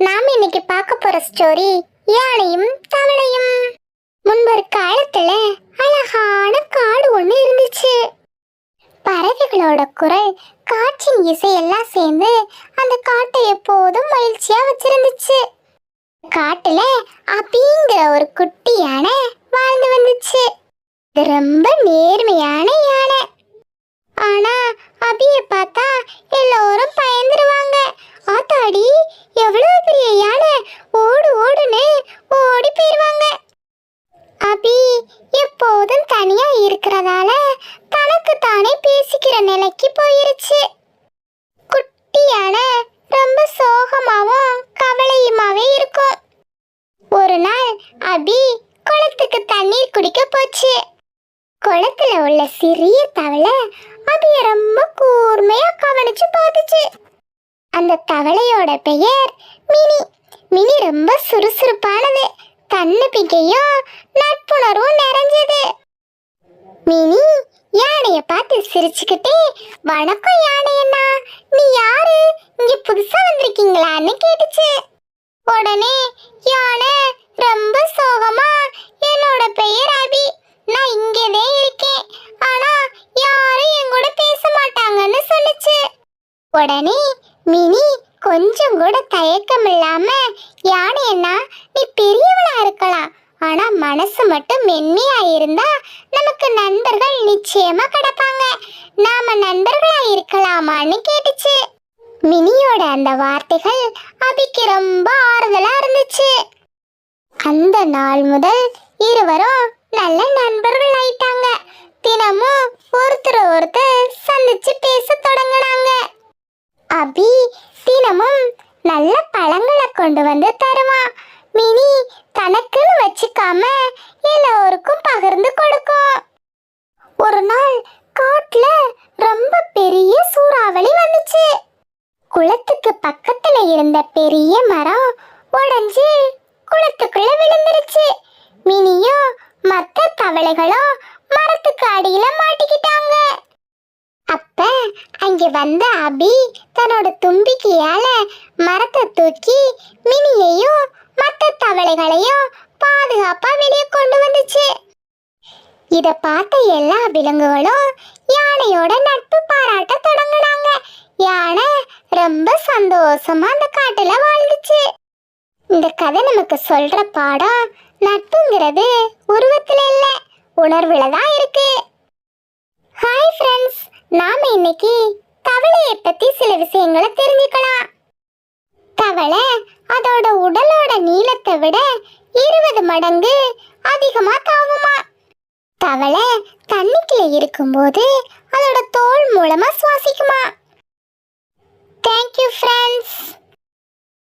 நாம இன்னைக்கு பார்க்க போற ஸ்டோரி யானையும் தவளையும். முன்பொரு காலத்துல அழகான காடு ஒண்ணு இருந்துச்சு. பறவைகளோட குரல் காற்றின் இசை எல்லாம் சேர்ந்து அந்த காட்டை எப்போதும் மகிழ்ச்சியா வச்சிருந்துச்சு. காட்டுல அபிங்கிற ஒரு குட்டி யானை வாழ்ந்து வந்துச்சு. ரொம்ப நேர்மையான யானை. ஆனா அபிய பார்த்தா எல்லோரும் பயந்துருவாங்க. ஆத்தாடி எவ்வளவு பெரிய யானை ஓடு ஓடுன்னு ஓடி போயிருவாங்க அபி எப்போதும் தனியா இருக்கிறதால தனக்கு தானே பேசிக்கிற நிலைக்கு போயிருச்சு. குட்டியான ரொம்ப சோகமாவும் கவலையுமாவே இருக்கும். ஒரு நாள் அபி குளத்துக்கு தண்ணீர் குடிக்க போச்சு. குளத்துல உள்ள சிறிய தவளை அபிய ரொம்ப கூர்மையா கவனிச்சு பார்த்துச்சு. அந்த தவளையோட பெயர் மினி. மினி ரொம்ப சுறுசுறுப்பானது. தன்னம்பிக்கையும் நட்புணர்வும் நிறைஞ்சது. சிரிச்சுக்கிட்டே வணக்கம் யானையண்ணா நீ யாரு? இங்க புதுசா வந்திருக்கீங்களான்னு கேட்டுச்சு. உடனே யானை ரொம்ப சோகமா? என்னோட பெயர் அபி. நான் இங்கேதான் இருக்கேன். ஆனா யாரும் என் கூட பேச மாட்டாங்கன்னு சொல்லுச்சு. உடனே மினி கொஞ்சம் கூட தயக்கம் இல்லாம யானையண்ணா நீ பெரியவளா இருக்கலாம். ஆனா மனசு மட்டும் மென்மையா இருந்தா நமக்கு நண்பர்கள் நிச்சயமா கிடைப்பாங்க. நாம நண்பர்களா இருக்கலாமான்னு கேட்டுச்சு. மினியோட அந்த வார்த்தைகள் அபிக்கு ரொம்ப ஆறுதலா இருந்துச்சு. அந்த நாள் முதல் இருவரும் நல்ல நண்பர்கள் ஆயிட்டாங்க. தினமும் ஒருத்தர் ஒருத்தர் சந்திச்சு பேச தொடங்கினாங்க. அபி தினமும் நல்ல பழங்களை கொண்டு வந்து தருவான். மினி தனக்குன்னு வச்சுக்காம எல்லோருக்கும் பகிர்ந்து கொடுக்கும் ஒரு நாள் காட்டுல ரொம்ப பெரிய சூறாவளி வந்துச்சு குளத்துக்கு பக்கத்துல இருந்த பெரிய மரம் உடைஞ்சு குளத்துக்குள்ள விழுந்துருச்சு. மினியும் மத்த தவளைகளும் மரத்துக்கு அடியில மாட்டிக்கிட்டாங்க. அப்ப அங்க வந்த அபி தன்னோட தும்பிக்கையால மரத்தை தூக்கி மினியையும் மத்த தவளைகளையும் பாதுகாப்பா வெளியே கொண்டு வந்துச்சு. இத பார்த்த எல்லா விலங்குகளும் யானையோட நட்பு பாராட்ட தொடங்குனாங்க. யானை ரொம்ப சந்தோஷமா அந்த காட்டுல வாழ்ந்துச்சு. இந்த கதை நமக்கு சொல்ற பாடம் நட்புங்கிறது உருவத்துல இல்ல உணர்வுல தான் இருக்கு. ஹாய் ஃப்ரெண்ட்ஸ் நாம இன்னைக்கு தவளையை பத்தி சில விஷயங்களை தெரிஞ்சுக்கலாம். தவளை அதோட உடலோட நீளத்தை விட இருபது மடங்கு அதிகமா தாவுமா. தவளை தண்ணிக்குள்ள இருக்கும்போது அதோட தோல் மூலமா சுவாசிக்குமா. Thank you friends